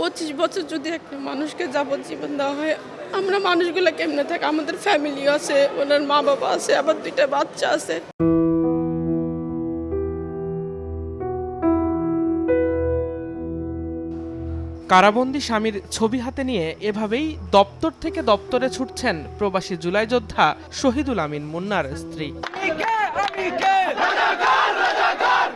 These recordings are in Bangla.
পঁচিশ বছর যদি একটা মানুষকে যাবজ্জীবন দেওয়া হয় আমরা মানুষগুলো কেমনে থাকি? আমাদের ফ্যামিলি আছে ওনার মা বাবা আছে আবার দুইটা বাচ্চা আছে। কারাবন্দি স্বামীর ছবি হাতে নিয়ে এভাবেই দপ্তর থেকে দপ্তরে ছুটছেন প্রবাসী জুলাই যোদ্ধা শহীদুল আমিন মুন্নার স্ত্রী।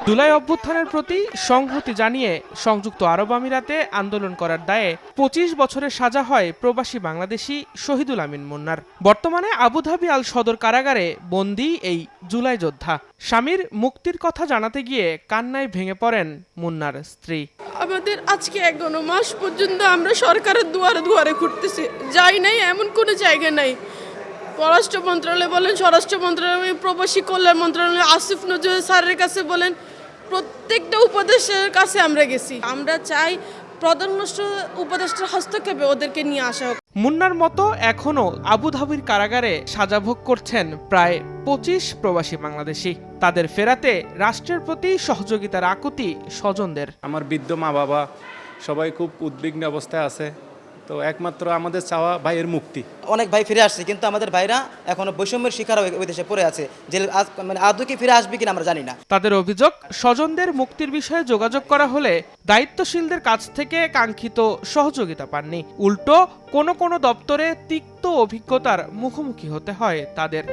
জুলাই অভ্যুত্থানের প্রতি সংহতি জানিয়ে সংযুক্ত আরব আমিরাতে আন্দোলন করার দায়ে পঁচিশ বছরের সাজা হয় প্রবাসী বাংলাদেশি শহীদুল আমিন মুন্নার। বর্তমানে আবুধাবি আল সদর কারাগারে বন্দি এই জুলাই যোদ্ধা। স্বামীর মুক্তির কথা জানাতে গিয়ে কান্নায় ভেঙে পড়েন মুন্নার স্ত্রী। আমাদের আজকে এগারো মাস পর্যন্ত আমরা সরকারের দুয়ারে দুয়ারে ঘুরতেছি। যাই নাই, এমন কোনো জায়গা নাই। পররাষ্ট্র মন্ত্রণালয় বলেন স্বরাষ্ট্র মন্ত্রণালয় প্রবাসী কল্যাণ মন্ত্রণালয় আসিফ নজরুল স্যারের কাছে বলেন প্রত্যেকটা উপদেশের কাছে আমরা গেছি। আমরা চাই প্রধানমন্ত্রী উপদেষ্টার হস্তক্ষেপে ওদেরকে নিয়ে আসা হোক। মুন্নার মতো এখনও আবুধাবির কারাগারে সাজা ভোগ করছেন প্রায় পঁচিশ প্রবাসী বাংলাদেশি। তাদের ফেরাতে রাষ্ট্রের প্রতি সহযোগিতার আকুতি স্বজনদের। আমার বৃদ্ধ মা বাবা সবাই খুব উদ্বিগ্ন অবস্থায় আছে। তো একমাত্র আমাদের চাওয়া ভাইয়ের মুক্তি। অনেক ভাই ফিরে আসছে কিন্তু আমাদের ভাইরা এখনও বৈষম্যের শিকার ওই দেশে পড়ে আছে যে মানে আদৌ কি ফিরে আসবে কিনা আমরা জানি না। তাদের অভিযোগ স্বজনদের মুক্তির বিষয়ে যোগাযোগ করা হলে দায়িত্বশীলদের কাছ থেকে কাঙ্ক্ষিত সহযোগিতা পাননি। উল্টো কোনো কোনো দপ্তরে তিক্ত অভিজ্ঞতার মুখোমুখি হতে হয় তাদের।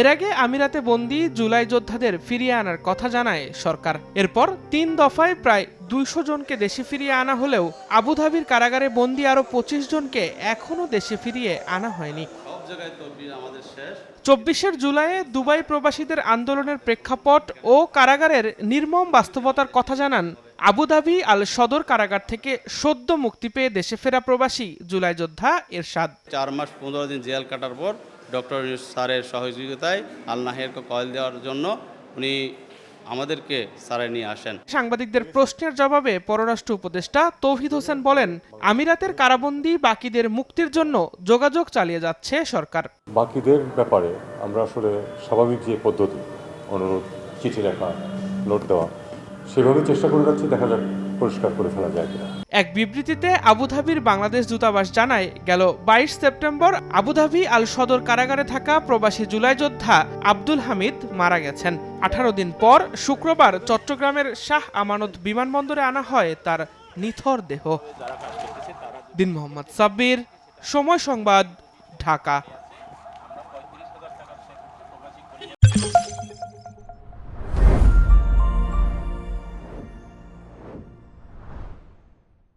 এর আগে আমিরাতে বন্দি জুলাই যোদ্ধাদের ফিরিয়ে আনার কথা জানায় সরকার। এরপর তিন দফায় প্রায় দুইশো জনকে দেশে ফিরিয়ে আনা হলেও আবুধাবির কারাগারে বন্দি আরও পঁচিশ জনকে এখনও দেশে ফিরিয়ে আনা হয়নি। চব্বিশের জুলাইয়ে দুবাই প্রবাসীদের আন্দোলনের প্রেক্ষাপট ও কারাগারের নির্মম বাস্তবতার কথা জানান আবুধাবি আল সদর কারাগার থেকে সদ্য মুক্তি পেয়ে দেশে ফেরা প্রবাসী জুলাই যোদ্ধা এরশাদ। চার মাস পনেরো দিন জেল কাটার পর ডক্টর স্যারের সহযোগিতায় আলনাহেরকে কয়েল দেওয়ার জন্য উনি আমাদেরকে স্যারে নিয়ে আসেন। সাংবাদিকদের প্রশ্নের জবাবে পররাষ্ট্র উপদেষ্টা তৌহিদ হোসেন বলেন আমিরাতের কারাবন্দি বাকিদের মুক্তির জন্য যোগাযোগ চালিয়ে যাচ্ছে সরকার। বাকিদের ব্যাপারে আমরা আসলে স্বাভাবিক যে পদ্ধতি অনুরোধ চিঠি লেখা নোট দেওয়া সেভাবে চেষ্টা করে যাচ্ছি দেখা যাক পরিষ্কার করে ফেলা যায় কিনা। এক বিবৃতিতে আবুধাবির বাংলাদেশ দূতাবাস জানায়, গেল বাইশ সেপ্টেম্বর আবুধাবি আল সদর কারাগারে থাকা প্রবাসী জুলাই যোদ্ধা আব্দুল হামিদ মারা গেছেন। আঠারো দিন পর শুক্রবার চট্টগ্রামের শাহ আমানত বিমানবন্দরে আনা হয় তার নিথর দেহ। দিন মোহাম্মদ সাব্বির, সময় সংবাদ, ঢাকা।